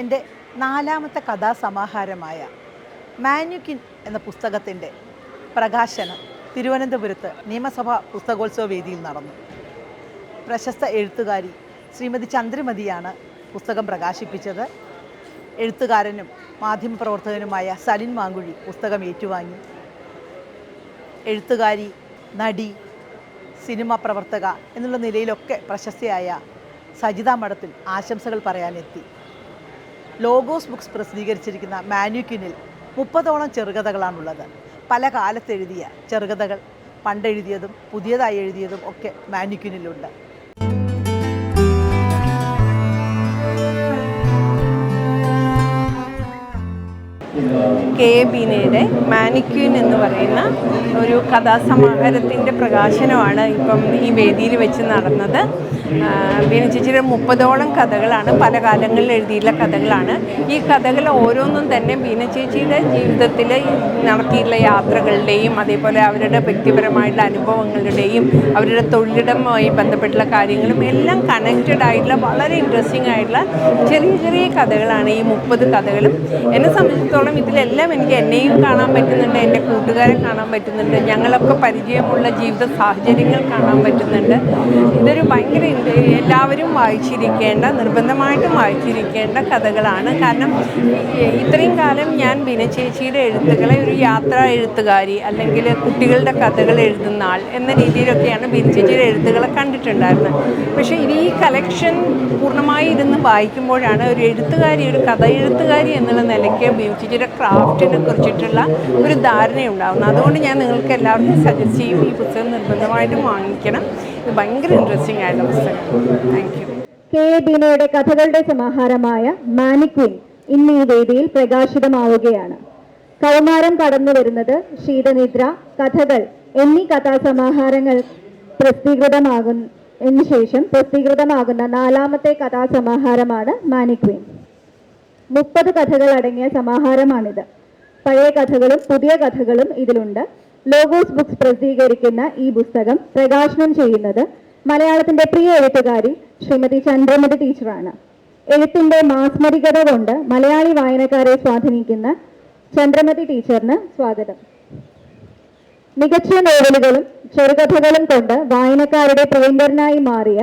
എന്റെ നാലാമത്തെ കഥാസമാഹാരമായ മാന്യുക്കിൻ എന്ന പുസ്തകത്തിന്റെ പ്രകാശനം തിരുവനന്തപുരത്ത് നിയമസഭാ പുസ്തകോത്സവ വേദിയിൽ നടന്നു. പ്രശസ്ത എഴുത്തുകാരി ശ്രീമതി ചന്ദ്രമതിയാണ് പുസ്തകം പ്രകാശിപ്പിച്ചത്. എഴുത്തുകാരനും മാധ്യമപ്രവർത്തകനുമായ സലിൻ മാങ്കുഴി പുസ്തകം ഏറ്റുവാങ്ങി. എഴുത്തുകാരി നടി സിനിമ പ്രവർത്തക എന്നുള്ള നിലയിലൊക്കെ പ്രശസ്തയായ സജിത മഠത്തിൽ ആശംസകൾ പറയാനെത്തി. ലോഗോസ് ബുക്സ് പ്രസിദ്ധീകരിച്ചിരിക്കുന്ന മാന്യുക്കിനിൽ മുപ്പതോളം ചെറുകഥകളാണുള്ളത്. പല കാലത്തെഴുതിയ ചെറുകഥകൾ പണ്ടെഴുതിയതും പുതിയതായി എഴുതിയതും ഒക്കെ മാന്യുക്കിനിലുണ്ട് കെ എ ബീനയുടെ മാനിക്യൂൻ എന്ന് പറയുന്ന ഒരു കഥാസമാഹാരത്തിന്റെ പ്രകാശനമാണ് ഇപ്പം ഈ വേദിയിൽ വെച്ച് നടന്നത്. ബീന ചേച്ചിയുടെ മുപ്പതോളം കഥകളാണ് പല കാലങ്ങളിൽ എഴുതിയിട്ടുള്ള കഥകളാണ്. ഈ കഥകൾ ഓരോന്നും തന്നെ ബീന ചേച്ചിയുടെ ജീവിതത്തിൽ നടത്തിയിട്ടുള്ള യാത്രകളുടെയും അതേപോലെ അവരുടെ വ്യക്തിപരമായിട്ടുള്ള അനുഭവങ്ങളുടെയും അവരുടെ തൊഴിലിടമായി ബന്ധപ്പെട്ടുള്ള കാര്യങ്ങളും എല്ലാം കണക്റ്റഡ് ആയിട്ടുള്ള വളരെ ഇൻട്രസ്റ്റിംഗ് ആയിട്ടുള്ള ചെറിയ ചെറിയ കഥകളാണ് ഈ മുപ്പത് കഥകളും. എന്നെ സംബന്ധിച്ചിടത്തോളം ഇതിലെല്ലാം എനിക്ക് എന്നെയും കാണാൻ പറ്റുന്നുണ്ട് എന്റെ കൂട്ടുകാരെ കാണാൻ പറ്റുന്നുണ്ട് ഞങ്ങളൊക്കെ പരിചയമുള്ള ജീവിത സാഹചര്യങ്ങൾ കാണാൻ പറ്റുന്നുണ്ട്. ഇതൊരു ഭയങ്കര എല്ലാവരും വായിച്ചിരിക്കേണ്ട നിർബന്ധമായിട്ടും വായിച്ചിരിക്കേണ്ട കഥകളാണ്. കാരണം ഇത്രയും കാലം ഞാൻ ബിന ചേച്ചിയുടെ എഴുത്തുകളെ ഒരു യാത്രാ എഴുത്തുകാരി അല്ലെങ്കിൽ കുട്ടികളുടെ കഥകൾ എഴുതുന്ന ആൾ എന്ന രീതിയിലൊക്കെയാണ് ബിനചേച്ചിയുടെ എഴുത്തുകളെ കണ്ടിട്ടുണ്ടായിരുന്നത്. പക്ഷേ ഇനി ഈ കളക്ഷൻ പൂർണമായി ഇരുന്ന് വായിക്കുമ്പോഴാണ് ഒരു എഴുത്തുകാരി ഒരു കഥ എഴുത്തുകാരി എന്നുള്ള നിലയ്ക്ക് ബിൻചിജിയുടെ ക്രാഫ്റ്റിനെ കുറിച്ചിട്ടുള്ള ഒരു ധാരണയുണ്ടാകുന്നത് അതുകൊണ്ട് ഞാൻ നിങ്ങൾക്ക് എല്ലാവർക്കും സജസ്റ്റ് ചെയ്യും ഈ പുസ്തകം നിർബന്ധമായിട്ടും വാങ്ങിക്കണം. ഇത് ഭയങ്കര ഇൻട്രസ്റ്റിംഗ് ആയിട്ടുള്ള പുസ്തകമാണ്. താങ്ക് യു കെ ബീനയുടെ കഥകളുടെ സമാഹാരമായ മാനിക്വിൻ ഇന്ന് ഈ വേദിയിൽ പ്രകാശിതമാവുകയാണ്. കൗമാരം കടന്നു വരുന്നത് ശീതനിദ്ര കഥകൾ എന്നീ കഥാസമാഹാരങ്ങൾ പ്രസിദ്ധീകൃതമാകുന്ന ശേഷം പ്രസിദ്ധീകൃതമാകുന്ന നാലാമത്തെ കഥാസമാഹാരമാണ് മാനിക്വിൻ. മുപ്പത് കഥകൾ അടങ്ങിയ സമാഹാരമാണിത്. പഴയ കഥകളും പുതിയ കഥകളും ഇതിലുണ്ട്. ലോഗോസ് ബുക്സ് പ്രസിദ്ധീകരിക്കുന്ന ഈ പുസ്തകം പ്രകാശനം ചെയ്യുന്നത് മലയാളത്തിന്റെ പ്രിയ എഴുത്തുകാരി ശ്രീമതി ചന്ദ്രമതി ടീച്ചറാണ്. എഴുത്തിന്റെ മാസ്മരികത കൊണ്ട് മലയാളി വായനക്കാരെ സ്വാധീനിക്കുന്ന ചന്ദ്രമതി ടീച്ചറിന് സ്വാഗതം. മികച്ച നോവലുകളും ചെറുകഥകളും കൊണ്ട് വായനക്കാരുടെ പ്രിയങ്കരനായി മാറിയ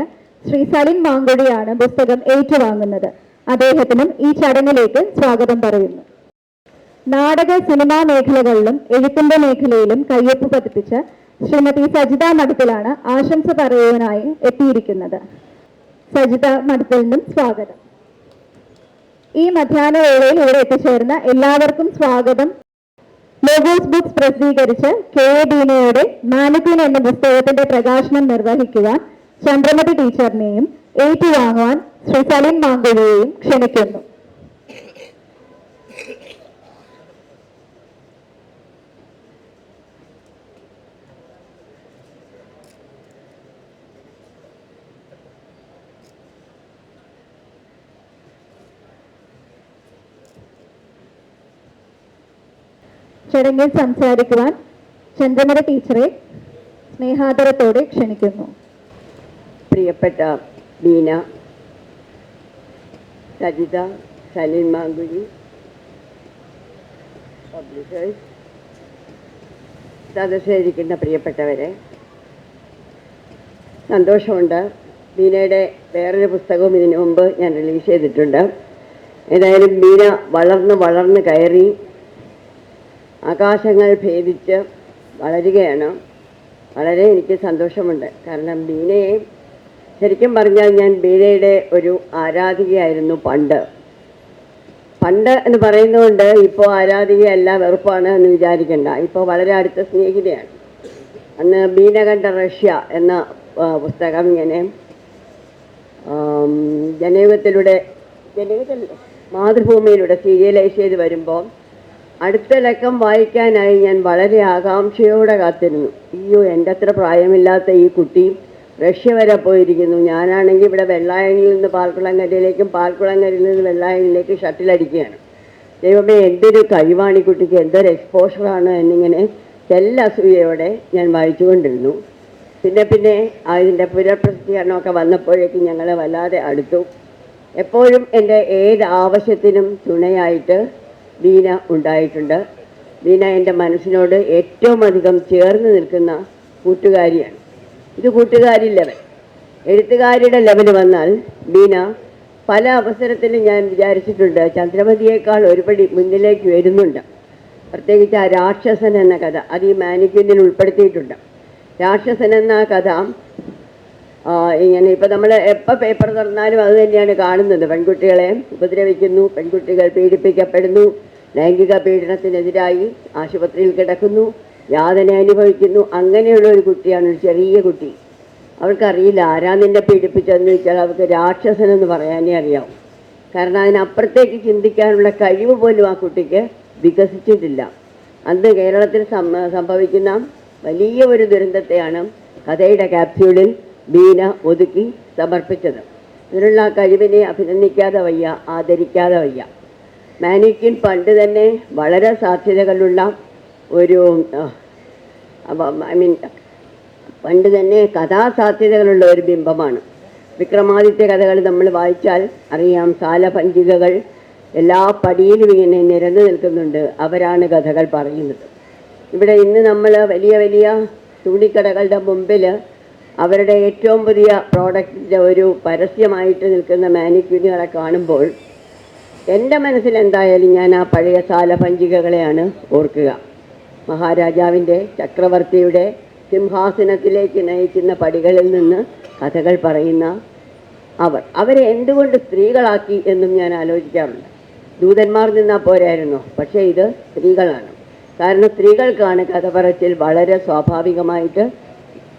ശ്രീ സലിൻ മാങ്കുടിയാണ് പുസ്തകം ഏറ്റുവാങ്ങുന്നത്. അദ്ദേഹത്തിനും ഈ ചടങ്ങിലേക്ക് സ്വാഗതം പറയുന്നു. നാടക സിനിമാ മേഖലകളിലും എഴുത്തിന്റെ മേഖലയിലും കയ്യൊപ്പ് പതിപ്പിച്ച ശ്രീമതി സജിത മഠത്തിലാണ് ആശംസ പറയുവാനായി എത്തിയിരിക്കുന്നത്. സജിത മഠത്തിലും സ്വാഗതം. ഈ മധ്യാഹ്ന വേളയിൽ ഇവിടെ എത്തിച്ചേർന്ന എല്ലാവർക്കും സ്വാഗതം. ലോഗോസ് ബുക്സ് പ്രസിദ്ധീകരിച്ച് കെ എ ഡീനയുടെ മാനത്തിൻ എന്ന പുസ്തകത്തിന്റെ പ്രകാശനം നിർവഹിക്കുവാൻ ചന്ദ്രമതി ടീച്ചറിനെയും ഏറ്റുവാങ്ങുവാൻ ശ്രീ സലിം മാങ്കുഴിയെയും ക്ഷണിക്കുന്നു. ചടങ്ങിൽ സംസാരിക്കുവാൻ ചന്ദ്രമര ടീച്ചറെ സ്നേഹാദരത്തോടെ ക്ഷണിക്കുന്നു. പ്രിയപ്പെട്ട ബീന സജിത സലിൻ മാങ്കുരി പബ്ലിഷേഴ്സ് സദസ്സിലിരിക്കുന്ന പ്രിയപ്പെട്ടവരെ സന്തോഷമുണ്ട്. ബീനയുടെ വേറൊരു പുസ്തകവും ഇതിനു മുമ്പ് ഞാൻ റിലീസ് ചെയ്തിട്ടുണ്ട്. ഏതായാലും ബീന വളർന്ന് വളർന്ന് കയറി ആകാശങ്ങൾ ഭേദിച്ച് വളരുകയാണ്. വളരെ എനിക്ക് സന്തോഷമുണ്ട്. കാരണം ബീനയെ ശരിക്കും പറഞ്ഞാൽ ഞാൻ ബീനയുടെ ഒരു ആരാധികയായിരുന്നു പണ്ട്. പണ്ട് എന്ന് പറയുന്നതുകൊണ്ട് ഇപ്പോൾ ആരാധികയല്ല വെറുപ്പാണ് എന്ന് വിചാരിക്കേണ്ട. ഇപ്പോൾ വളരെ അടുത്ത സ്നേഹിതയാണ്. അന്ന് ബീന കണ്ട റഷ്യ എന്ന പുസ്തകം ഇങ്ങനെ ജനയുഗത്തിലൂടെ ജനയുഗത്തിൽ മാതൃഭൂമിയിലൂടെ സീരിയലൈസ് ചെയ്ത് വരുമ്പോൾ അടുത്ത ലക്കം വായിക്കാനായി ഞാൻ വളരെ ആകാംക്ഷയോടെ കാത്തിരുന്നു. അയ്യോ എന്റെ അത്ര പ്രായമില്ലാത്ത ഈ കുട്ടി റഷ്യ വരെ പോയിരിക്കുന്നു. ഞാനാണെങ്കിൽ ഇവിടെ വെള്ളായണിയിൽ നിന്ന് പാൽക്കുളങ്കരയിലേക്കും പാൽക്കുളങ്കരയിൽ നിന്ന് വെള്ളായണിയിലേക്ക് ഷട്ടിലടിക്കുകയാണ് ദൈവമേ എന്തൊരു കഴിവാണ് ഈ കുട്ടിക്ക്. എന്തൊരു എക്സ്പോഷറാണ് എന്നിങ്ങനെ ചെല്ല അസൂയയോടെ ഞാൻ വായിച്ചുകൊണ്ടിരുന്നു. പിന്നെ പിന്നെ അതിന്റെ പുനഃപ്രസിദ്ധീകരണമൊക്കെ വന്നപ്പോഴേക്കും ഞങ്ങൾ വല്ലാതെ അടുത്തു. എപ്പോഴും എന്റെ ഏത് ആവശ്യത്തിനും തുണയായിട്ട് ബീന ഉണ്ടായിട്ടുണ്ട്. ബീന എന്റെ മനസ്സിനോട് ഏറ്റവും അധികം ചേർന്ന് നിൽക്കുന്ന കൂട്ടുകാരിയാണ്. ഇത് കൂട്ടുകാരി ലെവൽ എഴുത്തുകാരിയുടെ ലെവൽ വന്നാൽ ബീന പല അവസരത്തിലും ഞാൻ വിചാരിച്ചിട്ടുണ്ട് ചന്ദ്രമതിയേക്കാൾ ഒരുപടി മുന്നിലേക്ക് വരുന്നുണ്ട്. പ്രത്യേകിച്ച് ആ രാക്ഷസൻ എന്ന കഥ അത് ഈ മാനിക്യൂനിൽ ഉൾപ്പെടുത്തിയിട്ടുണ്ട്. രാക്ഷസൻ എന്ന കഥ ഇങ്ങനെ ഇപ്പം നമ്മൾ എപ്പോൾ പേപ്പർ തുറന്നാലും അത് തന്നെയാണ് കാണുന്നത്. പെൺകുട്ടികളെ ഉപദ്രവിക്കുന്നു പെൺകുട്ടികൾ പീഡിപ്പിക്കപ്പെടുന്നു ലൈംഗിക പീഡനത്തിനെതിരായി ആശുപത്രിയിൽ കിടക്കുന്നു. യാതന അനുഭവിക്കുന്നു. അങ്ങനെയുള്ള ഒരു കുട്ടിയാണ് ഒരു ചെറിയ കുട്ടി. അവൾക്കറിയില്ല ആരാ നിന്നെ പീഡിപ്പിച്ചതെന്ന് വെച്ചാൽ അവൾക്ക് രാക്ഷസനെന്ന് പറയാനേ അറിയാവും. കാരണം അതിനപ്പുറത്തേക്ക് ചിന്തിക്കാനുള്ള കഴിവ് പോലും ആ കുട്ടിക്ക് വികസിച്ചിട്ടില്ല. അന്ന് കേരളത്തിൽ സംഭവിക്കുന്ന വലിയ ഒരു ദുരന്തത്തെയാണ് കഥയുടെ ക്യാപ്സ്യൂളിൽ ബീന ഒതുക്കി സമർപ്പിച്ചത്. ഇതിനുള്ള കഴിവിനെ അഭിനന്ദിക്കാതെ വയ്യ ആദരിക്കാതെ വയ്യ. മാനിക്വിൻ പണ്ട് തന്നെ വളരെ സാധ്യതകളുള്ള ഒരു ഐ മീൻ പണ്ട് തന്നെ കഥാസാധ്യതകളുള്ള ഒരു ബിംബമാണ്. വിക്രമാദിത്യ കഥകൾ നമ്മൾ വായിച്ചാൽ അറിയാം സാലഭഞ്ചികകൾ എല്ലാ പടിയിലും ഇങ്ങനെ നിരന്നു നിൽക്കുന്നുണ്ട്. അവരാണ് കഥകൾ പറയുന്നത്. ഇവിടെ ഇന്ന് നമ്മൾ വലിയ വലിയ തുണിക്കടകളുടെ മുമ്പിൽ അവരുടെ ഏറ്റവും പുതിയ പ്രോഡക്റ്റിന്റെ ഒരു പരസ്യമായിട്ട് നിൽക്കുന്ന മാനിക്യൂനുകളെ കാണുമ്പോൾ എന്റെ മനസ്സിൽ എന്തായാലും ഞാൻ ആ പഴയ സാലഭഞ്ചികകളെയാണ് ഓർക്കുക. മഹാരാജാവിന്റെ ചക്രവർത്തിയുടെ സിംഹാസനത്തിലേക്ക് നയിക്കുന്ന പടികളിൽ നിന്ന് കഥകൾ പറയുന്ന അവർ. അവരെ എന്തുകൊണ്ട് സ്ത്രീകളാക്കി എന്നും ഞാൻ ആലോചിക്കാറുണ്ട്. ദൂതന്മാർ നിന്നാൽ പോരായിരുന്നോ പക്ഷേ ഇത് സ്ത്രീകളാണ്. കാരണം സ്ത്രീകൾക്കാണ് കഥ പറച്ചിൽ വളരെ സ്വാഭാവികമായിട്ട്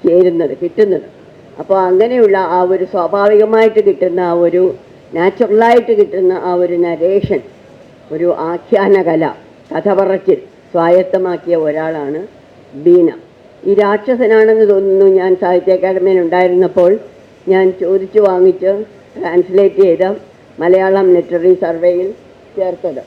ചേരുന്നത് കിട്ടുന്നത്. അപ്പോൾ അങ്ങനെയുള്ള ആ ഒരു സ്വാഭാവികമായിട്ട് കിട്ടുന്ന ആ ഒരു നാച്ചുറലായിട്ട് കിട്ടുന്ന ആ ഒരു നരേഷൻ ഒരു ആഖ്യാന കല കഥ പറച്ചിൽ സ്വായത്തമാക്കിയ ഒരാളാണ് ബീന. ഈ രാക്ഷസനാണെന്ന് തോന്നുന്നു ഞാൻ സാഹിത്യ അക്കാദമിയിൽ ഉണ്ടായിരുന്നപ്പോൾ ഞാൻ ചോദിച്ചു വാങ്ങിച്ച് ട്രാൻസ്ലേറ്റ് ചെയ്ത മലയാളം ലിറ്റററി സർവേയിൽ ചേർത്തത്.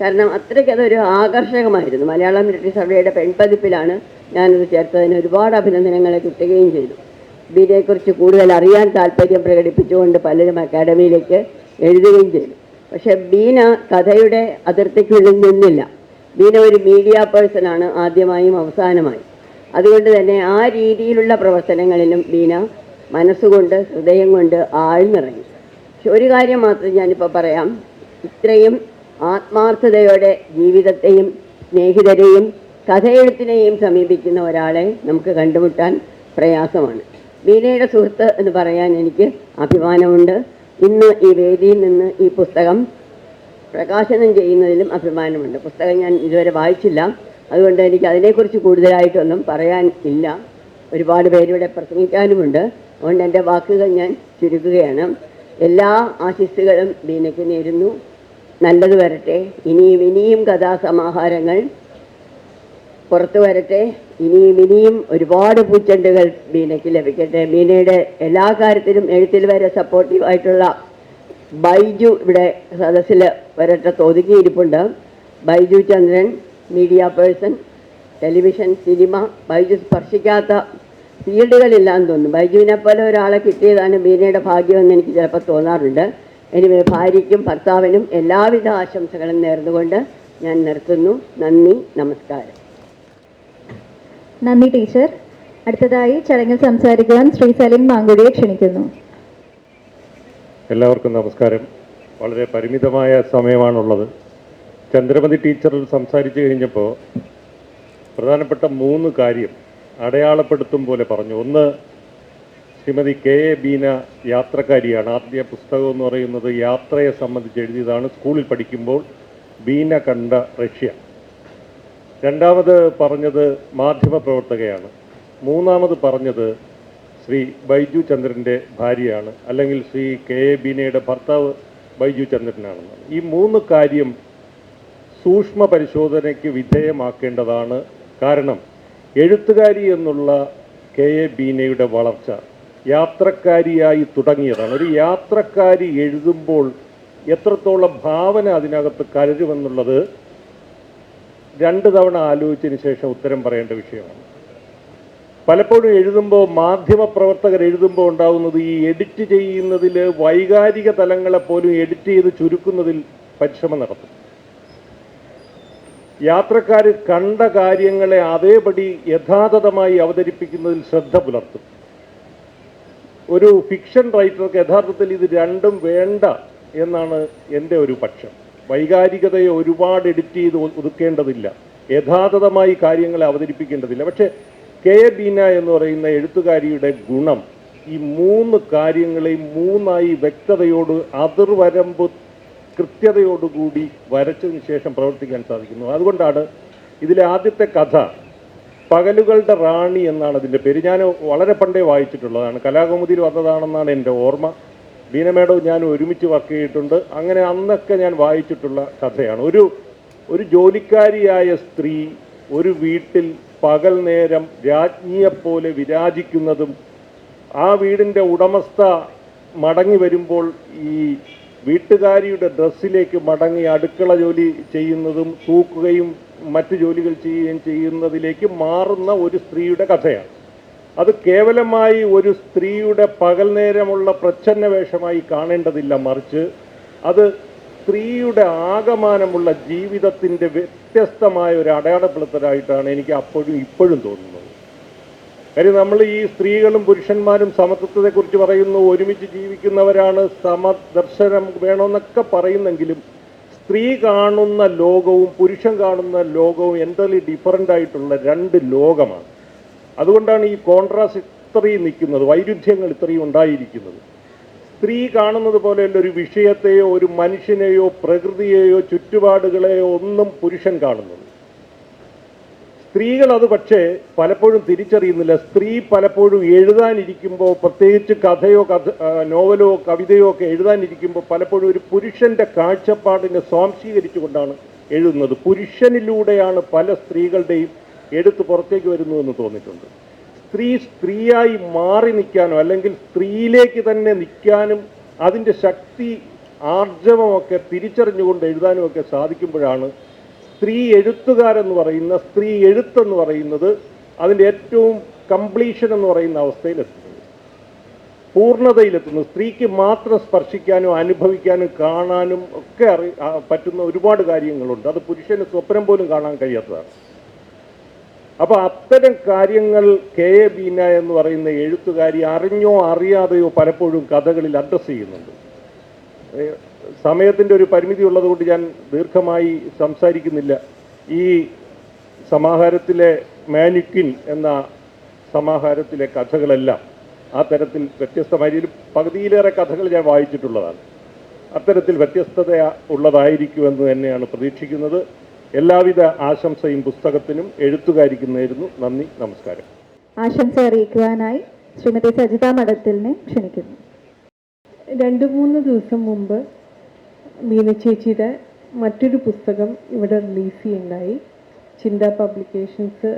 കാരണം അത്രയ്ക്ക് അതൊരു ആകർഷകമായിരുന്നു. മലയാളം ലിറ്ററി സർവേയുടെ പെൺപതിപ്പിലാണ് ഞാനത് ചേർത്തതിന് ഒരുപാട് അഭിനന്ദനങ്ങൾ കിട്ടുകയും ചെയ്തു. ബീനയെക്കുറിച്ച് കൂടുതൽ അറിയാൻ താല്പര്യം പ്രകടിപ്പിച്ചുകൊണ്ട് പലരും അക്കാഡമിയിലേക്ക് എഴുതുകയും ചെയ്തു. പക്ഷേ ബീന കഥയുടെ അതിർത്തിക്കുള്ളിൽ നിന്നില്ല. ബീന ഒരു മീഡിയ പേഴ്സണാണ് ആദ്യമായും അവസാനമായും. അതുകൊണ്ട് തന്നെ ആ രീതിയിലുള്ള പ്രവർത്തനങ്ങളിലും ബീന മനസ്സുകൊണ്ട് ഹൃദയം കൊണ്ട് ആഴ്ന്നിറങ്ങി. പക്ഷെ ഒരു കാര്യം മാത്രം ഞാനിപ്പോൾ പറയാം. ഇത്രയും ആത്മാർത്ഥതയോടെ ജീവിതത്തെയും സ്നേഹിതരെയും കഥയെഴുത്തിനെയും സമീപിക്കുന്ന ഒരാളെ നമുക്ക് കണ്ടുമുട്ടാൻ പ്രയാസമാണ്. ബീനയുടെ സുഹൃത്ത് എന്ന് പറയാൻ എനിക്ക് അഭിമാനമുണ്ട്. ഇന്ന് ഈ വേദിയിൽ നിന്ന് ഈ പുസ്തകം പ്രകാശനം ചെയ്യുന്നതിലും അഭിമാനമുണ്ട്. പുസ്തകം ഞാൻ ഇതുവരെ വായിച്ചില്ല. അതുകൊണ്ട് എനിക്ക് അതിനെക്കുറിച്ച് കൂടുതലായിട്ടൊന്നും പറയാൻ ഇല്ല. ഒരുപാട് പേരിവിടെ പ്രസംഗിക്കാനുമുണ്ട്. അതുകൊണ്ട് എന്റെ വാക്കുകൾ ഞാൻ ചുരുക്കുകയാണ്. എല്ലാ ആശിസ്സുകളും ബീനയ്ക്ക് നേരുന്നു. നല്ലത് വരട്ടെ. ഇനിയും ഇനിയും കഥാസമാഹാരങ്ങൾ പുറത്തു വരട്ടെ. ഇനിയും ഇനിയും ഒരുപാട് പൂച്ചെണ്ടുകൾ മീനയ്ക്ക് ലഭിക്കട്ടെ. മീനയുടെ എല്ലാ കാര്യത്തിലും എഴുത്തിൽ വരെ സപ്പോർട്ടീവായിട്ടുള്ള ബൈജു ഇവിടെ സദസ്സിൽ വരട്ടെ ഒതുങ്ങിയിരിപ്പുണ്ട് Baiju Chandran media person television cinema Baiju സ്പർശിക്കാത്ത ഫീൽഡുകളില്ലാന്ന് തോന്നുന്നു. ബൈജുവിനെ പോലെ ഒരാളെ കിട്ടിയതാണ് മീനയുടെ ഭാഗ്യമെന്ന് എനിക്ക് ചിലപ്പോൾ തോന്നാറുണ്ട്. എനിവേ ഭാര്യയ്ക്കും ഭർത്താവിനും എല്ലാവിധ ആശംസകളും നേർന്നുകൊണ്ട് ഞാൻ നിർത്തുന്നു. നന്ദി നമസ്കാരം. നന്ദി ടീച്ചർ. അടുത്തതായി ചടങ്ങിൽ സംസാരിക്കുവാൻ ശ്രീ സലിം മാങ്കുടിയെ ക്ഷണിക്കുന്നു. എല്ലാവർക്കും നമസ്കാരം. വളരെ പരിമിതമായ സമയമാണുള്ളത്. ചന്ദ്രമതി ടീച്ചർ സംസാരിച്ചു കഴിഞ്ഞപ്പോൾ പ്രധാനപ്പെട്ട മൂന്ന് കാര്യം അടയാളപ്പെടുത്തും പോലെ പറഞ്ഞു. ഒന്ന് ശ്രീമതി കെ എ ബീന യാത്രക്കാരിയാണ്. ആദ്യ പുസ്തകം എന്ന് പറയുന്നത് യാത്രയെ സംബന്ധിച്ച് എഴുതിയതാണ്. സ്കൂളിൽ പഠിക്കുമ്പോൾ ബീന കണ്ട റഷ്യ. രണ്ടാമത് പറഞ്ഞത് മാധ്യമപ്രവർത്തകയാണ് മൂന്നാമത് പറഞ്ഞത് ശ്രീ ബൈജു ചന്ദ്രന്റെ ഭാര്യയാണ് അല്ലെങ്കിൽ ശ്രീ കെ എ ബീനയുടെ ഭർത്താവ് ബൈജു ചന്ദ്രനാണെന്ന്. ഈ മൂന്ന് കാര്യം സൂക്ഷ്മ പരിശോധനയ്ക്ക് വിധേയമാക്കേണ്ടതാണ്. കാരണം എഴുത്തുകാരി എന്നുള്ള കെ എ ബീനയുടെ വളർച്ച യാത്രക്കാരിയായി തുടങ്ങിയതാണ്. ഒരു യാത്രക്കാരി എഴുതുമ്പോൾ എത്രത്തോളം ഭാവന അതിനകത്ത് കരുതുമെന്നുള്ളത് രണ്ട് തവണ ആലോചിച്ചതിന് ശേഷം ഉത്തരം പറയേണ്ട വിഷയമാണ്. പലപ്പോഴും എഴുതുമ്പോൾ മാധ്യമപ്രവർത്തകർ എഴുതുമ്പോൾ ഉണ്ടാകുന്നത് ഈ എഡിറ്റ് ചെയ്യുന്നതിൽ വൈകാരിക തലങ്ങളെ പോലും എഡിറ്റ് ചെയ്ത് ചുരുക്കുന്നതിൽ പരിശ്രമം നടത്തും. യാത്രക്കാർ കണ്ട കാര്യങ്ങളെ അതേപടി യഥാതഥമായി അവതരിപ്പിക്കുന്നതിൽ ശ്രദ്ധ പുലർത്തും. ഒരു ഫിക്ഷൻ റൈറ്റർക്ക് യഥാർത്ഥത്തിൽ ഇത് രണ്ടും വേണ്ട എന്നാണ് എന്റെ ഒരു പക്ഷം. വൈകാരികതയെ ഒരുപാട് എഡിറ്റ് ചെയ്ത് ഒതുക്കേണ്ടതില്ല. യഥാതഥമായി കാര്യങ്ങളെ അവതരിപ്പിക്കേണ്ടതില്ല. പക്ഷേ കെ എ ബീന എന്ന് പറയുന്ന എഴുത്തുകാരിയുടെ ഗുണം ഈ മൂന്ന് കാര്യങ്ങളെയും മൂന്നായി വ്യക്തതയോട് അതിർവരമ്പ് കൃത്യതയോടുകൂടി വരച്ചതിന് ശേഷം പ്രവർത്തിക്കാൻ സാധിക്കുന്നു. അതുകൊണ്ടാണ് ഇതിലെ ആദ്യത്തെ കഥ പകലുകളുടെ റാണി എന്നാണ് അതിന്റെ പേര്. ഞാൻ വളരെ പണ്ടേ വായിച്ചിട്ടുള്ളതാണ്. കലാകൗമുദിയിൽ വന്നതാണെന്നാണ് എന്റെ ഓർമ്മ. ബീന മേഡവും ഞാൻ ഒരുമിച്ച് വർക്ക് ചെയ്തിട്ടുണ്ട്. അങ്ങനെ അന്നൊക്കെ ഞാൻ വായിച്ചിട്ടുള്ള കഥയാണ്. ഒരു ഒരു ജോലിക്കാരിയായ സ്ത്രീ ഒരു വീട്ടിൽ പകൽ നേരം രാജ്ഞിയെപ്പോലെ വിരാജിക്കുന്നതും ആ വീടിന്റെ ഉടമസ്ഥ മടങ്ങി വരുമ്പോൾ ഈ വീട്ടുകാരിയുടെ ഡ്രസ്സിലേക്ക് മടങ്ങി അടുക്കള ജോലി ചെയ്യുന്നതും തൂക്കുകയും മറ്റു ജോലികൾ ചെയ്യുകയും ചെയ്യുന്നതിലേക്ക് മാറുന്ന ഒരു സ്ത്രീയുടെ കഥയാണ്. അത് കേവലമായി ഒരു സ്ത്രീയുടെ പകൽ നേരമുള്ള പ്രച്ഛന്ന വേഷമായി കാണേണ്ടതില്ല മറിച്ച് അത് സ്ത്രീയുടെ ആകമാനമുള്ള ജീവിതത്തിന്റെ വ്യത്യസ്തമായ ഒരു അടയാളപ്പെടുത്തലായിട്ടാണ് എനിക്ക് അപ്പോഴും ഇപ്പോഴും തോന്നുന്നത്. കാര്യം നമ്മൾ ഈ സ്ത്രീകളും പുരുഷന്മാരും സമത്വത്തെക്കുറിച്ച് പറയുന്നു ഒരുമിച്ച് ജീവിക്കുന്നവരാണ് സമദർശനം വേണമെന്നൊക്കെ പറയുന്നെങ്കിലും സ്ത്രീ കാണുന്ന ലോകവും പുരുഷൻ കാണുന്ന ലോകവും എന്റർലി ഡിഫറന്റ് ആയിട്ടുള്ള രണ്ട് ലോകമാണ്. അതുകൊണ്ടാണ് ഈ കോൺട്രാസ്റ്റ് ഇത്രയും നിൽക്കുന്നത് വൈരുദ്ധ്യങ്ങൾ ഇത്രയും ഉണ്ടായിരിക്കുന്നത്. സ്ത്രീ കാണുന്നത് പോലെയല്ല ഒരു വിഷയത്തെയോ ഒരു മനുഷ്യനെയോ പ്രകൃതിയെയോ ചുറ്റുപാടുകളെയോ ഒന്നും പുരുഷൻ കാണുന്നത്. സ്ത്രീകൾ അത് പക്ഷേ പലപ്പോഴും തിരിച്ചറിയുന്നില്ല. സ്ത്രീ പലപ്പോഴും എഴുതാനിരിക്കുമ്പോൾ പ്രത്യേകിച്ച് കഥയോ കഥ നോവലോ കവിതയോ ഒക്കെ എഴുതാനിരിക്കുമ്പോൾ പലപ്പോഴും ഒരു പുരുഷന്റെ കാഴ്ചപ്പാടിനെ സ്വാംശീകരിച്ചുകൊണ്ടാണ് എഴുതുന്നത്. പുരുഷനിലൂടെയാണ് പല സ്ത്രീകളുടെയും എഴുത്ത് പുറത്തേക്ക് വരുന്നു എന്ന് തോന്നിയിട്ടുണ്ട്. സ്ത്രീ സ്ത്രീയായി മാറി നിൽക്കാനോ അല്ലെങ്കിൽ സ്ത്രീയിലേക്ക് തന്നെ നിൽക്കാനും അതിന്റെ ശക്തി ആർജവമൊക്കെ തിരിച്ചറിഞ്ഞുകൊണ്ട് എഴുതാനും ഒക്കെ സാധിക്കുമ്പോഴാണ് സ്ത്രീ എഴുത്തുകാരെന്ന് പറയുന്ന സ്ത്രീ എഴുത്തെന്ന് പറയുന്നത് അതിന്റെ ഏറ്റവും കംപ്ലീഷൻ എന്ന് പറയുന്ന അവസ്ഥയിലെത്തുന്നത്. പൂർണതയിലെത്തുന്നു സ്ത്രീക്ക് മാത്രം സ്പർശിക്കാനും അനുഭവിക്കാനും കാണാനും ഒക്കെ അറി പറ്റുന്ന ഒരുപാട് കാര്യങ്ങളുണ്ട്. അത് പുരുഷന് സ്വപ്നം പോലും കാണാൻ കഴിയാത്തതാണ്. അപ്പോൾ അത്തരം കാര്യങ്ങൾ കെ എ ബീന എന്ന് പറയുന്ന എഴുത്തുകാരി അറിഞ്ഞോ അറിയാതെയോ പലപ്പോഴും കഥകളിൽ അഡ്രസ്സ് ചെയ്യുന്നുണ്ട്. സമയത്തിന്റെ ഒരു പരിമിതി ഉള്ളതുകൊണ്ട് ഞാൻ ദീർഘമായി സംസാരിക്കുന്നില്ല. ഈ സമാഹാരത്തിലെ മാനിക്കിൻ എന്ന സമാഹാരത്തിലെ കഥകളെല്ലാം ആ തരത്തിൽ വ്യത്യസ്തമായ ഒരു പകുതിയിലേറെ കഥകൾ ഞാൻ വായിച്ചിട്ടുള്ളതാണ്. അത്തരത്തിൽ വ്യത്യസ്തത ഉള്ളതായിരിക്കുമെന്ന് തന്നെയാണ് പ്രതീക്ഷിക്കുന്നത്. എല്ലാവിധ ആശംസയും പുസ്തകത്തിനും എഴുത്തുകാരിക്കും നേരുന്നു നന്ദി നമസ്കാരം. ആശംസ അറിയിക്കുവാനായി ശ്രീമതി സജിത മഠത്തിലിനെ ക്ഷണിക്കുന്നു. രണ്ട് മൂന്ന് ദിവസം മുമ്പ് മീനച്ചേച്ചിയുടെ മറ്റൊരു പുസ്തകം ഇവിടെ റിലീസ് ചെയ്യുണ്ടായി ചിന്ത പബ്ലിക്കേഷൻസ്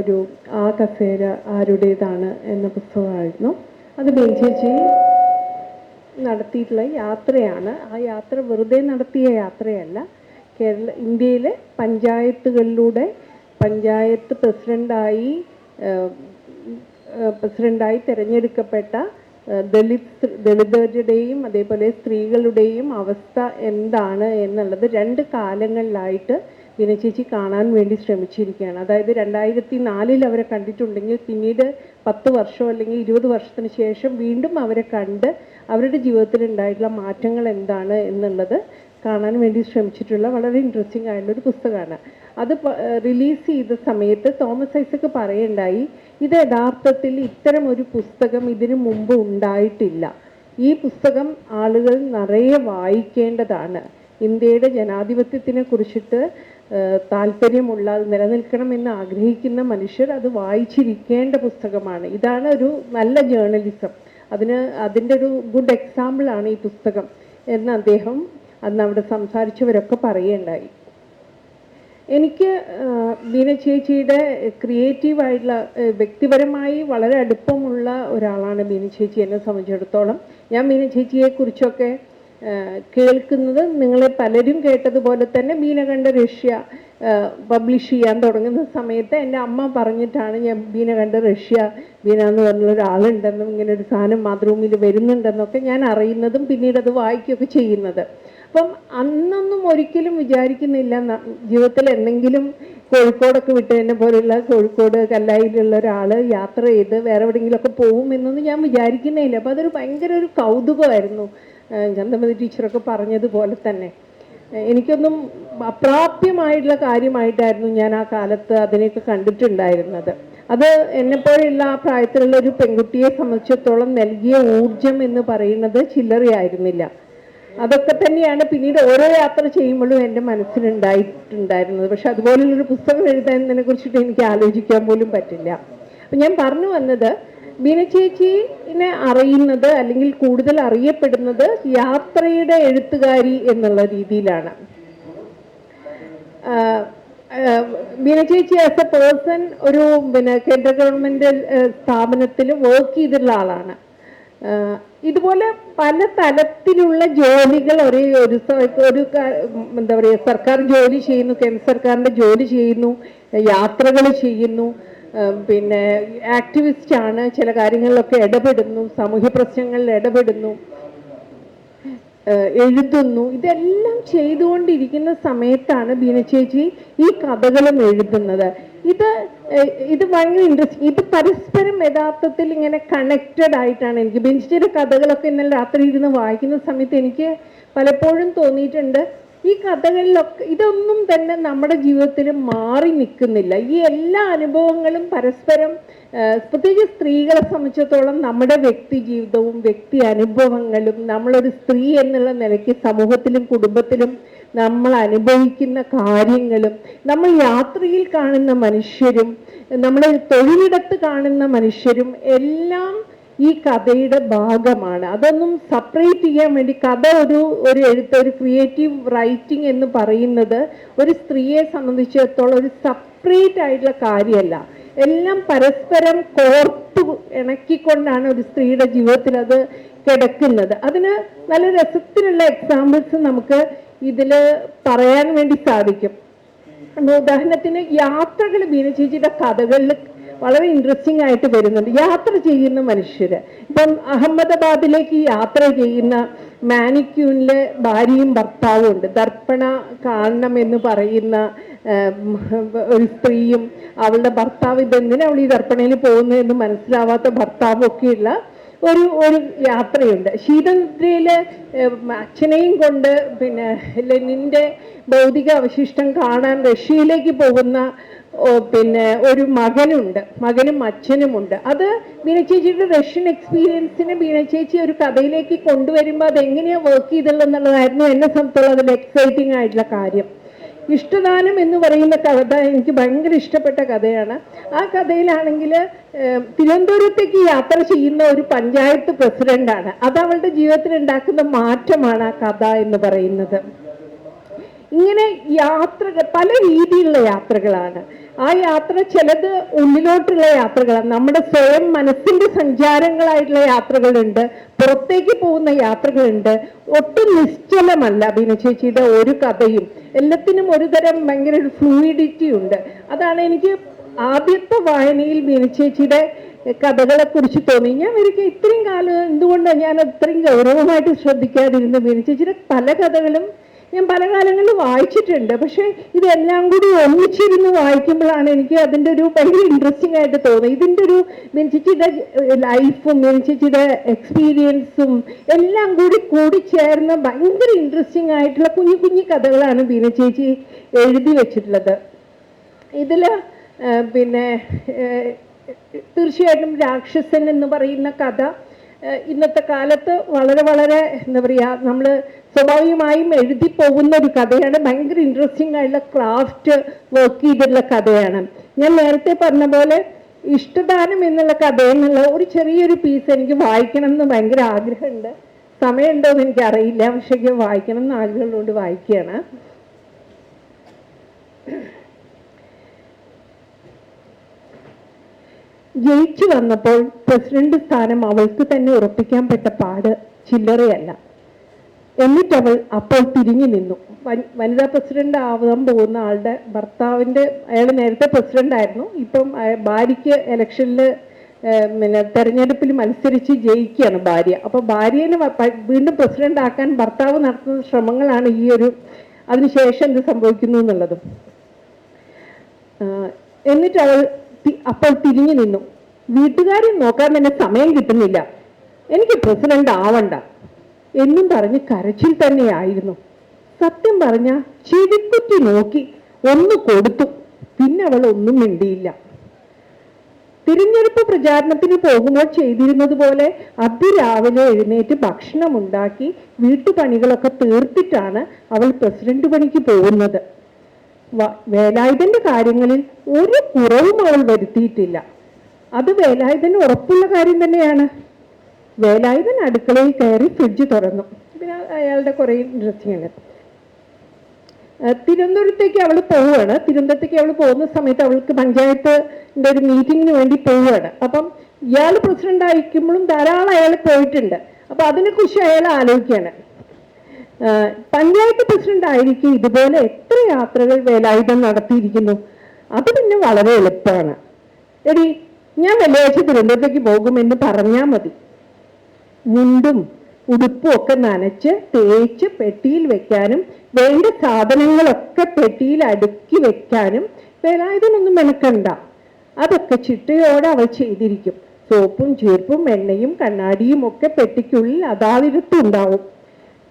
ഒരു ആ കസേര ആരുടേതാണ് എന്ന പുസ്തകമായിരുന്നു. അത് മീന ചേച്ചി നടത്തിയിട്ടുള്ള യാത്രയാണ്. ആ യാത്ര വെറുതെ നടത്തിയ യാത്രയല്ല. കേരള ഇന്ത്യയിലെ പഞ്ചായത്തുകളിലൂടെ പഞ്ചായത്ത് പ്രസിഡന്റായി പ്രസിഡന്റായി തിരഞ്ഞെടുക്കപ്പെട്ട ദലിത് ദളിതരുടെയും അതേപോലെ സ്ത്രീകളുടെയും അവസ്ഥ എന്താണ് എന്നുള്ളത് രണ്ട് കാലങ്ങളിലായിട്ട് ദിനചേച്ചി കാണാൻ വേണ്ടി ശ്രമിച്ചിരിക്കുകയാണ്. അതായത് രണ്ടായിരത്തി നാലിൽ അവരെ കണ്ടിട്ടുണ്ടെങ്കിൽ പിന്നീട് പത്ത് വർഷം അല്ലെങ്കിൽ ഇരുപത് വർഷത്തിന് ശേഷം വീണ്ടും അവരെ കണ്ട് അവരുടെ ജീവിതത്തിൽ ഉണ്ടായിട്ടുള്ള മാറ്റങ്ങൾ എന്താണ് എന്നുള്ളത് കാണാൻ വേണ്ടി ശ്രമിച്ചിട്ടുള്ള വളരെ ഇൻട്രസ്റ്റിംഗ് ആയിട്ടുള്ള ഒരു പുസ്തകമാണ്. അത് റിലീസ് ചെയ്ത സമയത്ത് തോമസ് ഐസക്ക് പറയുണ്ടായി ഇത് യഥാർത്ഥത്തിൽ ഇത്തരം ഒരു പുസ്തകം ഇതിനു മുമ്പ് ഉണ്ടായിട്ടില്ല. ഈ പുസ്തകം ആളുകൾ നിറയെ വായിക്കേണ്ടതാണ്. ഇന്ത്യയുടെ ജനാധിപത്യത്തിനെ കുറിച്ചിട്ട് താല്പര്യമുള്ള നിലനിൽക്കണമെന്ന് ആഗ്രഹിക്കുന്ന മനുഷ്യർ അത് വായിച്ചിരിക്കേണ്ട പുസ്തകമാണ്. ഇതാണ് ഒരു നല്ല ജേർണലിസം അതിന് അതിന്റെ ഒരു ഗുഡ് എക്സാമ്പിളാണ് ഈ പുസ്തകം എന്ന് അദ്ദേഹം അന്ന് അവിടെ സംസാരിച്ചവരൊക്കെ പറയുകയുണ്ടായി. എനിക്ക് ബീന ചേച്ചിയുടെ ക്രിയേറ്റീവായിട്ടുള്ള വ്യക്തിപരമായി വളരെ അടുപ്പമുള്ള ഒരാളാണ് ബീന ചേച്ചി എന്നെ സംബന്ധിച്ചിടത്തോളം. ഞാൻ ബീന ചേച്ചിയെ കുറിച്ചൊക്കെ കേൾക്കുന്നത് നിങ്ങളെ പലരും കേട്ടതുപോലെ തന്നെ ബീന കണ്ട റഷ്യ പബ്ലിഷ് ചെയ്യാൻ തുടങ്ങുന്ന സമയത്ത് എന്റെ അമ്മ പറഞ്ഞിട്ടാണ് ഞാൻ ബീന കണ്ട റഷ്യ ബീന എന്ന് പറഞ്ഞ ഒരാളുണ്ടെന്നും ഇങ്ങനെ ഒരു സാധനം മാതൃഭൂമിയിൽ വരുന്നുണ്ടെന്നൊക്കെ ഞാൻ അറിയുന്നതും പിന്നീട് അത് വായിക്കുകയൊക്കെ ചെയ്യുന്നത്. അപ്പം അന്നൊന്നും ഒരിക്കലും വിചാരിക്കുന്നില്ല. ജീവിതത്തിൽ എന്തെങ്കിലും കോഴിക്കോടൊക്കെ വിട്ടതിനെ പോലെയുള്ള കോഴിക്കോട് കല്ലായിലുള്ള ഒരാൾ യാത്ര ചെയ്ത് വേറെ എവിടെയെങ്കിലുമൊക്കെ പോകും എന്നൊന്നും ഞാൻ വിചാരിക്കുന്നേയില്ല അപ്പോൾ അതൊരു ഭയങ്കര ഒരു കൗതുകമായിരുന്നു ചന്ദ്രമതി ടീച്ചറൊക്കെ പറഞ്ഞതുപോലെ തന്നെ. എനിക്കൊന്നും അപ്രാപ്യമായിട്ടുള്ള കാര്യമായിട്ടായിരുന്നു ഞാൻ ആ കാലത്ത് അതിനെയൊക്കെ കണ്ടിട്ടുണ്ടായിരുന്നത്. അത് എന്നെപ്പോലെയുള്ള ആ പ്രായത്തിലുള്ള ഒരു പെൺകുട്ടിയെ സംബന്ധിച്ചിടത്തോളം നൽകിയ ഊർജം എന്ന് പറയുന്നത് ചില്ലറയായിരുന്നില്ല. അതൊക്കെ തന്നെയാണ് പിന്നീട് ഓരോ യാത്ര ചെയ്യുമ്പോഴും എന്റെ മനസ്സിലുണ്ടായിട്ടുണ്ടായിരുന്നത്. പക്ഷെ അതുപോലുള്ളൊരു പുസ്തകം എഴുതുന്നതിനെ കുറിച്ചിട്ട് എനിക്ക് ആലോചിക്കാൻ പോലും പറ്റില്ല. അപ്പം ഞാൻ പറഞ്ഞു വന്നത് ബീന ചേച്ചിനെ അറിയുന്നത് അല്ലെങ്കിൽ കൂടുതൽ അറിയപ്പെടുന്നത് യാത്രയുടെ എഴുത്തുകാരി എന്നുള്ള രീതിയിലാണ്. ബീന ചേച്ചി ആസ് എ പേഴ്സൺ ഒരു പിന്നെ കേന്ദ്ര ഗവൺമെന്റ് സ്ഥാപനത്തിൽ വർക്ക് ചെയ്തിട്ടുള്ള ആളാണ്. ഇതുപോലെ പല തലത്തിലുള്ള ജോലികൾ ഒരേ ഒരു ഒരു എന്താ പറയുക സർക്കാർ ജോലി ചെയ്യുന്നു കേന്ദ്ര സർക്കാരിന്റെ ജോലി ചെയ്യുന്നു യാത്രകൾ ചെയ്യുന്നു പിന്നെ ആക്ടിവിസ്റ്റ് ആണ് ചില കാര്യങ്ങളിലൊക്കെ ഇടപെടുന്നു സാമൂഹ്യ പ്രശ്നങ്ങളിൽ ഇടപെടുന്നു എഴുതുന്നു. ഇതെല്ലാം ചെയ്തുകൊണ്ടിരിക്കുന്ന സമയത്താണ് ബീന ചേച്ചി ഈ കഥകളും എഴുതുന്നത്. ഇത് ഇത് ഭയങ്കര ഇൻട്രസ്റ്റിംഗ് ഇത് പരസ്പരം യഥാർത്ഥത്തിൽ ഇങ്ങനെ കണക്റ്റഡ് ആയിട്ടാണ് എനിക്ക് ബീന കഥകളൊക്കെ ഇന്നലെ രാത്രി ഇരുന്ന് വായിക്കുന്ന സമയത്ത് എനിക്ക് പലപ്പോഴും തോന്നിയിട്ടുണ്ട്. ഈ കഥകളിലൊക്കെ ഇതൊന്നും തന്നെ നമ്മുടെ ജീവിതത്തിൽ മാറി നിൽക്കുന്നില്ല. ഈ എല്ലാ അനുഭവങ്ങളും പരസ്പരം പ്രത്യേകിച്ച് സ്ത്രീകളെ സംബന്ധിച്ചിടത്തോളം നമ്മുടെ വ്യക്തി ജീവിതവും വ്യക്തി അനുഭവങ്ങളും നമ്മളൊരു സ്ത്രീ എന്നുള്ള നിലയ്ക്ക് സമൂഹത്തിലും കുടുംബത്തിലും നമ്മൾ അനുഭവിക്കുന്ന കാര്യങ്ങളും നമ്മൾ യാത്രയിൽ കാണുന്ന മനുഷ്യരും നമ്മൾ തൊഴിലിടത്ത് കാണുന്ന മനുഷ്യരും എല്ലാം ഈ കഥയുടെ ഭാഗമാണ്. അതൊന്നും സെപ്പറേറ്റ് ചെയ്യാൻ വേണ്ടി കഥ ഒരു ഒരു എഴുത്ത് ഒരു ക്രിയേറ്റീവ് റൈറ്റിംഗ് എന്ന് പറയുന്നത് ഒരു സ്ത്രീയെ സംബന്ധിച്ചിടത്തോളം ഒരു സെപ്പറേറ്റ് ആയിട്ടുള്ള കാര്യമല്ല. എല്ലാം പരസ്പരം കോർത്തു ഇണക്കിക്കൊണ്ടാണ് ഒരു സ്ത്രീയുടെ ജീവിതത്തിൽ അത് കിടക്കുന്നത്. അതിന് നല്ല രസത്തിലുള്ള എക്സാമ്പിൾസ് നമുക്ക് ഇതിൽ പറയാൻ വേണ്ടി സാധിക്കും. ഉദാഹരണത്തിന് യാത്രകൾ ബീന ചേച്ചിയുടെ കഥകളിൽ വളരെ ഇൻട്രസ്റ്റിംഗ് ആയിട്ട് വരുന്നുണ്ട്. യാത്ര ചെയ്യുന്ന മനുഷ്യര്. ഇപ്പം അഹമ്മദാബാദിലേക്ക് യാത്ര ചെയ്യുന്ന മാനിക്യൂനിലെ ഭാര്യയും ഭർത്താവും ഉണ്ട്. ദർപ്പണ കാണണം എന്ന് പറയുന്ന ഒരു സ്ത്രീയും അവളുടെ ഭർത്താവ് ഇതെന്തിനാണ് അവൾ ഈ ദർപ്പണയിൽ പോകുന്നത് എന്ന് മനസ്സിലാവാത്ത ഭർത്താവും ഒക്കെയുള്ള ഒരു ഒരു യാത്രയുണ്ട്. ശീതനിദ്രയിൽ അച്ഛനെയും കൊണ്ട് പിന്നെ ലെനിന്റെ ഭൗതിക അവശിഷ്ടം കാണാൻ റഷ്യയിലേക്ക് പോകുന്ന പിന്നെ ഒരു മകനുണ്ട്. മകനും അച്ഛനുമുണ്ട്. അത് ബീനച്ചേച്ചിയുടെ റഷ്യൻ എക്സ്പീരിയൻസിനെ ബീനച്ചേച്ചി ചേച്ചി ഒരു കഥയിലേക്ക് കൊണ്ടുവരുമ്പോൾ അത് എങ്ങനെയാണ് വർക്ക് ചെയ്തുള്ളത് എന്നുള്ളതായിരുന്നു എന്നെ സംബന്ധിച്ചുള്ള അതിൽ എക്സൈറ്റിംഗ് ആയിട്ടുള്ള കാര്യം. ഇഷ്ടദാനം എന്ന് പറയുന്ന കഥ എനിക്ക് ഭയങ്കര ഇഷ്ടപ്പെട്ട കഥയാണ്. ആ കഥയിലാണെങ്കിൽ തിരുവനന്തപുരത്തേക്ക് യാത്ര ചെയ്യുന്ന ഒരു പഞ്ചായത്ത് പ്രസിഡന്റാണ്. അത് അവളുടെ ജീവിതത്തിൽ ഉണ്ടാക്കുന്ന മാറ്റമാണ് ആ കഥ എന്ന് പറയുന്നത്. ഇങ്ങനെ യാത്രകൾ പല രീതിയിലുള്ള യാത്രകളാണ്. ആ യാത്ര ചിലത് ഉള്ളിലോട്ടുള്ള യാത്രകളാണ്. നമ്മുടെ സ്വയം മനസ്സിന്റെ സഞ്ചാരങ്ങളായിട്ടുള്ള യാത്രകളുണ്ട്. പുറത്തേക്ക് പോകുന്ന യാത്രകളുണ്ട്. ഒട്ടും നിശ്ചലമല്ല ബീന ചേച്ചിയുടെ ഒരു കഥയും. എല്ലാത്തിനും ഒരു തരം ഭയങ്കര ഒരു ഫ്ലൂയിഡിറ്റി ഉണ്ട്. അതാണ് എനിക്ക് ആദ്യത്തെ വായനയിൽ ബീന ചേച്ചിയുടെ കഥകളെ കുറിച്ച് തോന്നി. ഞാൻ എനിക്ക് ഇത്രയും കാലം എന്തുകൊണ്ടാണ് ഞാൻ അത്രയും ഗൗരവമായിട്ട് ശ്രദ്ധിക്കാതിരുന്നത്? ബീന ചേച്ചിയുടെ പല കഥകളും ഞാൻ പല കാലങ്ങളിൽ വായിച്ചിട്ടുണ്ട്. പക്ഷേ ഇതെല്ലാം കൂടി ഒന്നിച്ചിരുന്ന് വായിക്കുമ്പോഴാണ് എനിക്ക് അതിന്റെ ഒരു ഭയങ്കര ഇൻട്രസ്റ്റിംഗ് ആയിട്ട് തോന്നുന്നത്. ഇതിന്റെ ഒരു മിനിച്ചിച്ചിയുടെ ലൈഫും മിനിച്ചിച്ചിയുടെ എക്സ്പീരിയൻസും എല്ലാം കൂടി കൂടി ചേർന്ന ഭയങ്കര ഇൻട്രസ്റ്റിംഗ് ആയിട്ടുള്ള കുഞ്ഞു കുഞ്ഞു കഥകളാണ് ബീന ചേച്ചി എഴുതി വെച്ചിട്ടുള്ളത്. ഇതിൽ പിന്നെ തീർച്ചയായിട്ടും രാക്ഷസൻ എന്ന് പറയുന്ന കഥ ഇന്നത്തെ കാലത്ത് വളരെ വളരെ എന്താ പറയുക നമ്മൾ സ്വാഭാവികമായും എഴുതി പോകുന്ന ഒരു കഥയാണ്. ഭയങ്കര ഇൻട്രസ്റ്റിംഗ് ആയിട്ടുള്ള ക്രാഫ്റ്റ് വർക്ക് ചെയ്തിട്ടുള്ള കഥയാണ്. ഞാൻ നേരത്തെ പറഞ്ഞ പോലെ ഇഷ്ടദാനം എന്നുള്ള കഥയെന്നുള്ള ഒരു ചെറിയൊരു പീസ് എനിക്ക് വായിക്കണം എന്ന് ഭയങ്കര ആഗ്രഹമുണ്ട്. സമയമുണ്ടോ എന്ന് എനിക്കറിയില്ല. പക്ഷേ വായിക്കണം എന്ന് ആഗ്രഹമുള്ളതുകൊണ്ട് വായിക്കുകയാണ്. ജയിച്ചു വന്നപ്പോൾ പ്രസിഡന്റ് സ്ഥാനം അവൾക്ക് തന്നെ ഉറപ്പിക്കാൻ പെട്ട പാട് ചില്ലറയല്ല. എന്നിട്ട് അവൾ അപ്പോൾ തിരിഞ്ഞു നിന്നു. വനിതാ പ്രസിഡന്റ് ആവാൻ പോകുന്ന ആളുടെ ഭർത്താവിന്റെ അയാൾ നേരത്തെ പ്രസിഡന്റ് ആയിരുന്നു. ഇപ്പം ഭാര്യയ്ക്ക് ഇലക്ഷനിൽ പിന്നെ തെരഞ്ഞെടുപ്പിൽ മത്സരിച്ച് ജയിക്കുകയാണ് ഭാര്യ. അപ്പോൾ ഭാര്യനെ വീണ്ടും പ്രസിഡന്റ് ആക്കാൻ ഭർത്താവ് നടത്തുന്ന ശ്രമങ്ങളാണ് ഈ ഒരു അതിനുശേഷം എന്ത് സംഭവിക്കുന്നു എന്നുള്ളതും. എന്നിട്ട് അവൾ അപ്പോൾ തിരിഞ്ഞു നിന്നു. വീട്ടുകാരെ നോക്കാൻ തന്നെ സമയം കിട്ടുന്നില്ല. എനിക്ക് പ്രസിഡന്റ് ആവണ്ട. എന്നും പറഞ്ഞ് കരച്ചിൽ തന്നെയായിരുന്നു. സത്യം പറഞ്ഞ ചെടിക്കുറ്റി നോക്കി ഒന്ന് കൊടുത്തു. പിന്നെ അവൾ ഒന്നും മിണ്ടിയില്ല. തിരഞ്ഞെടുപ്പ് പ്രചാരണത്തിന് പോകുമ്പോൾ ചെയ്തിരുന്നത് പോലെ അതിരാവിലെ എഴുന്നേറ്റ് ഭക്ഷണം ഉണ്ടാക്കി വീട്ടുപണികളൊക്കെ തീർത്തിട്ടാണ് അവൾ പ്രസിഡന്റ് പണിക്ക് പോകുന്നത്. വേലായുധന്റെ കാര്യങ്ങളിൽ ഒരു കുറവും അവൾ വരുത്തിയിട്ടില്ല. അത് വേലായുധന് ഉറപ്പുള്ള കാര്യം തന്നെയാണ്. വേലായുധൻ അടുക്കളയിൽ കയറി ഫ്രിഡ്ജ് തുറന്നു. പിന്നെ അയാളുടെ കുറേ ഉണ്ട് തിരുവനന്തപുരത്തേക്ക് അവൾ പോവുകയാണ്. തിരുവനന്തപുരത്തേക്ക് അവൾ പോകുന്ന സമയത്ത് അവൾക്ക് പഞ്ചായത്തിന്റെ ഒരു മീറ്റിങ്ങിന് വേണ്ടി പോവുകയാണ്. അപ്പം ഇയാൾ പ്രസിഡന്റ് ആയിരിക്കുമ്പോഴും ധാരാളം അയാൾ പോയിട്ടുണ്ട്. അപ്പൊ അതിനെക്കുറിച്ച് അയാൾ ആലോചിക്കുകയാണ്. പഞ്ചായത്ത് പ്രസിഡന്റ് ആയിരിക്കും ഇതുപോലെ എത്ര യാത്രകൾ വേലായുധം നടത്തിയിരിക്കുന്നു? അത് പിന്നെ വളരെ എളുപ്പമാണ്. എടി ഞാൻ വെള്ളിയാഴ്ച തിരുവനന്തപുരത്തേക്ക് പോകുമെന്ന് പറഞ്ഞാൽ മതി. മുണ്ടും ഉടുപ്പും ഒക്കെ നനച്ച് തേച്ച് പെട്ടിയിൽ വെക്കാനും വേണ്ട സാധനങ്ങളൊക്കെ പെട്ടിയിൽ അടുക്കി വെക്കാനും വേലായുധനൊന്നും മെനക്കണ്ട. അതൊക്കെ ചിട്ടയോടെ അവൾ ചെയ്തിരിക്കും. സോപ്പും ചീർപ്പും എണ്ണയും കണ്ണാടിയും ഒക്കെ പെട്ടിക്കുള്ളിൽ അതാതിരത്തും ഉണ്ടാവും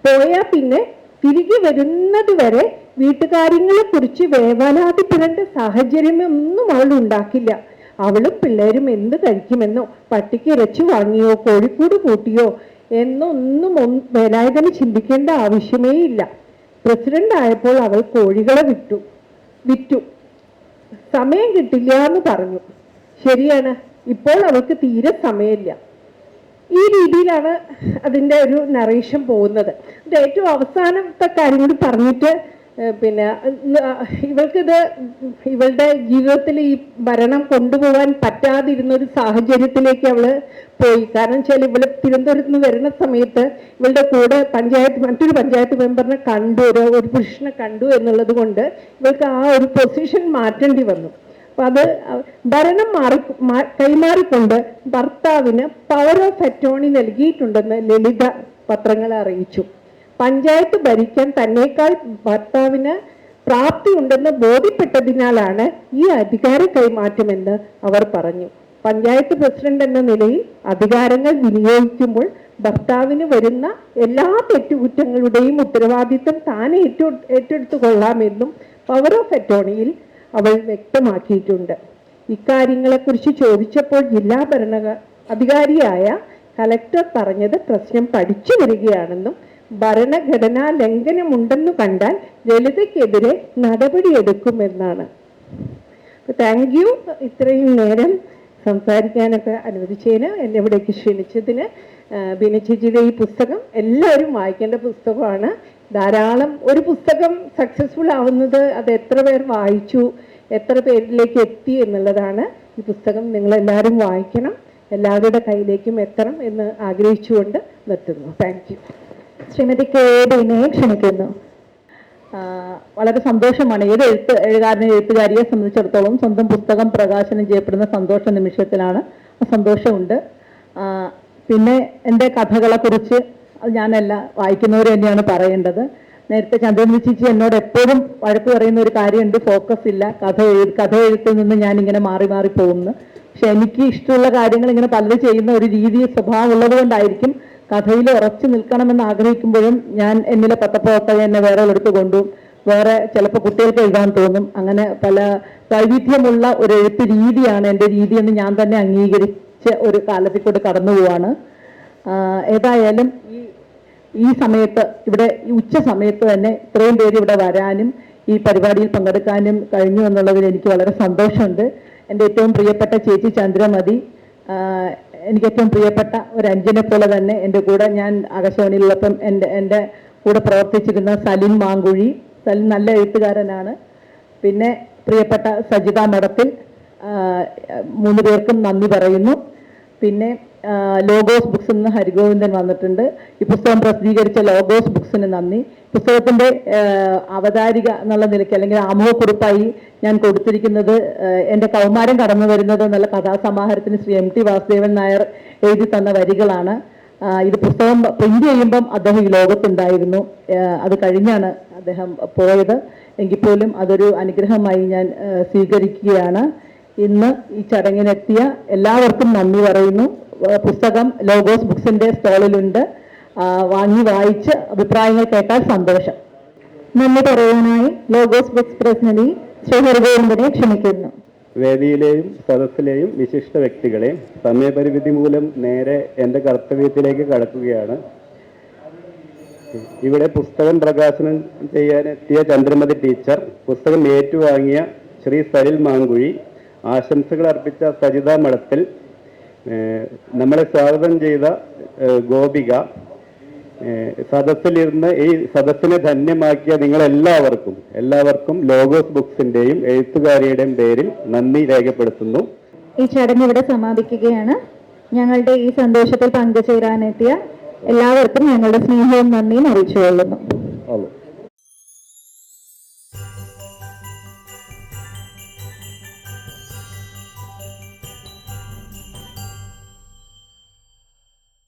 പോയാൽ പിന്നെ തിരികെ വരുന്നത് വരെ വീട്ടുകാര്യങ്ങളെ കുറിച്ച് വേവലാതിപ്പെടേണ്ട സാഹചര്യമൊന്നും അവൾ ഉണ്ടാക്കില്ല. അവളും പിള്ളേരും എന്ത് കഴിക്കുമെന്നോ പട്ടിക്ക് ഇറച്ചി വാങ്ങിയോ കോഴിക്കൂട് കൂട്ടിയോ എന്നൊന്നും വേനായകന് ചിന്തിക്കേണ്ട ആവശ്യമേ ഇല്ല പ്രസിഡന്റ് ആയപ്പോൾ അവൾ കോഴികളെ വിട്ടു. വിറ്റു. സമയം കിട്ടില്ല എന്ന് പറഞ്ഞു. ശരിയാണ് ഇപ്പോൾ അവൾക്ക് തീരെ സമയമില്ല. ഈ രീതിയിലാണ് അതിന്റെ ഒരു നറേഷൻ പോകുന്നത്. ഏറ്റവും അവസാനത്തെ കാര്യം കൂടി പറഞ്ഞിട്ട് പിന്നെ ഇവൾക്കിത് ഇവളുടെ ജീവിതത്തിൽ ഈ ഭരണം കൊണ്ടുപോകാൻ പറ്റാതിരുന്ന ഒരു സാഹചര്യത്തിലേക്ക് അവൾ പോയി. കാരണം വെച്ചാൽ ഇവൾ തിരുവനന്തപുരത്ത് നിന്ന് വരുന്ന സമയത്ത് ഇവളുടെ കൂടെ പഞ്ചായത്ത് മറ്റൊരു പഞ്ചായത്ത് മെമ്പറിനെ കണ്ടു ഒരു ഒരു പുരുഷനെ കണ്ടു എന്നുള്ളത് കൊണ്ട് ഇവൾക്ക് ആ ഒരു പൊസിഷൻ മാറ്റേണ്ടി വന്നു. അപ്പൊ അത് ഭരണം മാറി കൈമാറിക്കൊണ്ട് ഭർത്താവിന് പവർ ഓഫ് അറ്റോണി നൽകിയിട്ടുണ്ടെന്ന് ലളിത പത്രങ്ങളെ അറിയിച്ചു. പഞ്ചായത്ത് ഭരിക്കാൻ തന്നേക്കാൾ ഭർത്താവിന് പ്രാപ്തിയുണ്ടെന്ന് ബോധ്യപ്പെട്ടതിനാലാണ് ഈ അധികാര കൈമാറ്റമെന്ന് അവർ പറഞ്ഞു. പഞ്ചായത്ത് പ്രസിഡന്റ് എന്ന നിലയിൽ അധികാരങ്ങൾ വിനിയോഗിക്കുമ്പോൾ ഭർത്താവിന് വരുന്ന എല്ലാ തെറ്റുകുറ്റങ്ങളുടെയും ഉത്തരവാദിത്തം താൻ ഏറ്റു ഏറ്റെടുത്തു കൊള്ളാമെന്നും പവർ ഓഫ് അറ്റോണിയിൽ അവൾ വ്യക്തമാക്കിയിട്ടുണ്ട്. ഇക്കാര്യങ്ങളെക്കുറിച്ച് ചോദിച്ചപ്പോൾ ജില്ലാ ഭരണ അധികാരിയായ കലക്ടർ പറഞ്ഞത് പ്രശ്നം പഠിച്ചു വരികയാണെന്നും ഭരണഘടനാ ലംഘനമുണ്ടെന്ന് കണ്ടാൽ ലളിതയ്ക്കെതിരെ നടപടിയെടുക്കുമെന്നാണ്. താങ്ക് യു ഇത്രയും നേരം സംസാരിക്കാനൊക്കെ അനുവദിച്ചതിന് എന്നെ ഇവിടേക്ക് ക്ഷണിച്ചതിന് ആ, ബീന ചേച്ചിയുടെ ഈ പുസ്തകം എല്ലാവരും വായിക്കേണ്ട പുസ്തകമാണ്. ധാരാളം ഒരു പുസ്തകം സക്സസ്ഫുൾ ആവുന്നത് അത് എത്ര പേർ വായിച്ചു എത്ര പേരിലേക്ക് എത്തി എന്നുള്ളതാണ് ഈ പുസ്തകം നിങ്ങളെല്ലാവരും വായിക്കണം എല്ലാവരുടെ കയ്യിലേക്കും എത്തണം എന്ന് ആഗ്രഹിച്ചുകൊണ്ട് നിർത്തുന്നു. താങ്ക് ശ്രീമതി കെ ക്ഷണിക്കുന്നു. വളരെ സന്തോഷമാണ്. ഏത് എഴുത്ത് എഴുകാരനെ എഴുത്തുകാരിയെ സംബന്ധിച്ചിടത്തോളം സ്വന്തം പുസ്തകം പ്രകാശനം ചെയ്യപ്പെടുന്ന സന്തോഷ നിമിഷത്തിലാണ് സന്തോഷമുണ്ട്. പിന്നെ എന്റെ കഥകളെക്കുറിച്ച് അത് ഞാനല്ല വായിക്കുന്നവർ തന്നെയാണ് പറയേണ്ടത്. നേരത്തെ ചന്ദ്രൻ ചേച്ചി എന്നോട് എപ്പോഴും വഴക്ക് പറയുന്ന ഒരു കാര്യമുണ്ട് ഫോക്കസ് ഇല്ല കഥ എഴു കഥ എഴുത്തിൽ നിന്ന് ഞാനിങ്ങനെ മാറി മാറി പോകുന്നു. പക്ഷെ എനിക്ക് ഇഷ്ടമുള്ള കാര്യങ്ങൾ ഇങ്ങനെ പലരും ചെയ്യുന്ന ഒരു രീതി സ്വഭാവം ഉള്ളത് കൊണ്ടായിരിക്കും കഥയിൽ ഉറച്ചു നിൽക്കണമെന്ന് ആഗ്രഹിക്കുമ്പോഴും ഞാൻ എന്നിലെ പത്രപ്രവർത്തകൻ എന്നെ വേറെ എടുത്തു കൊണ്ടു. വേറെ ചിലപ്പോൾ കുട്ടികൾക്ക് എഴുതാൻ തോന്നും. അങ്ങനെ പല വൈവിധ്യമുള്ള ഒരു എഴുത്ത് രീതിയാണ് എന്റെ രീതി എന്ന് ഞാൻ തന്നെ അംഗീകരിച്ച ഒരു കാലത്തിൽ കൂടെ കടന്നു പോവാണ്. ഏതായാലും ഈ ഈ സമയത്ത് ഇവിടെ ഈ ഉച്ച സമയത്ത് തന്നെ ഇത്രയും പേര് ഇവിടെ വരാനും ഈ പരിപാടിയിൽ പങ്കെടുക്കാനും കഴിഞ്ഞു എന്നുള്ളതിൽ എനിക്ക് വളരെ സന്തോഷമുണ്ട്. എന്റെ ഏറ്റവും പ്രിയപ്പെട്ട ചേച്ചി ചന്ദ്രമതി എനിക്ക് ഏറ്റവും പ്രിയപ്പെട്ട ഒരു അഞ്ജനെ പോലെ തന്നെ എന്റെ കൂടെ ഞാൻ ആകാശവാണിയിലുള്ളപ്പം എന്റെ എന്റെ കൂടെ പ്രവർത്തിച്ചിരുന്ന സലിൻ മാങ്കുഴി. സലിൻ നല്ല എഴുത്തുകാരനാണ്. പിന്നെ പ്രിയപ്പെട്ട സജിത മഠത്തിൽ മൂന്ന് പേർക്കും നന്ദി പറയുന്നു. പിന്നെ ലോഗോസ് ബുക്സ് നിന്ന് ഹരിഗോവിന്ദൻ വന്നിട്ടുണ്ട്. ഈ പുസ്തകം പ്രസിദ്ധീകരിച്ച ലോഗോസ് ബുക്സിന് നന്ദി. പുസ്തകത്തിന്റെ അവതാരിക എന്നുള്ള നിലയ്ക്ക് അല്ലെങ്കിൽ ആമുഖക്കുറിപ്പായി ഞാൻ കൊടുത്തിരിക്കുന്നത് എന്റെ കൗമാരം കടന്നു വരുന്നത് എന്നുള്ള കഥാസമാഹാരത്തിന് ശ്രീ എം ടി വാസുദേവൻ നായർ എഴുതി തന്ന വരികളാണ്. ഇത് പുസ്തകം പ്രിന്റ് ചെയ്യുമ്പം അദ്ദേഹം ഈ ലോകത്തുണ്ടായിരുന്നു. അത് കഴിഞ്ഞാണ് അദ്ദേഹം പോയത്. എങ്കിൽ പോലും അതൊരു അനുഗ്രഹമായി ഞാൻ സ്വീകരിക്കുകയാണ്. ഇന്ന് ഈ ചടങ്ങിനെത്തിയ എല്ലാവർക്കും നന്ദി പറയുന്നു. പുസ്തകം ലോഗോസ് ബുക്സിന്റെ സ്റ്റോളിലുണ്ട്. വാങ്ങി വായിച്ച് അഭിപ്രായങ്ങൾ കേട്ടാൽ സന്തോഷം. നന്ദി പറയാനായി ലോഗോസ് ബുക്സ് പ്രതിനിധി ശ്രീ ഹരിഗോവിന്ദനെ ക്ഷണിക്കുന്നു. വേദിയിലെയും സദസ്സിലെയും വിശിഷ്ട വ്യക്തികളെ സമയപരിമിതി മൂലം നേരെ എന്റെ കർത്തവ്യത്തിലേക്ക് കടക്കുകയാണ്. ഇവിടെ പുസ്തകം പ്രകാശനം ചെയ്യാനെത്തിയ ചന്ദ്രമതി ടീച്ചർ പുസ്തകം ഏറ്റുവാങ്ങിയ ശ്രീ സരിൽ മാങ്കുഴി ആശംസകൾ അർപ്പിച്ച സജിത മഠത്തിൽ നമ്മളെ സ്വാഗതം ചെയ്ത ഗോപിക സദസ്സിലിരുന്ന് ഈ സദസ്സിനെ ധന്യമാക്കിയ നിങ്ങളെല്ലാവർക്കും എല്ലാവർക്കും ലോഗോസ് ബുക്സിന്റെയും എഴുത്തുകാരിയുടെയും പേരിൽ നന്ദി രേഖപ്പെടുത്തുന്നു. ഈ ചടങ്ങ് ഇവിടെ സമാപിക്കുകയാണ്. ഞങ്ങളുടെ ഈ സന്തോഷത്തിൽ പങ്കുചേരാനെത്തിയ എല്ലാവർക്കും ഞങ്ങളുടെ സ്നേഹവും നന്ദിയും അറിയിച്ചുകൊള്ളുന്നു. ആളോ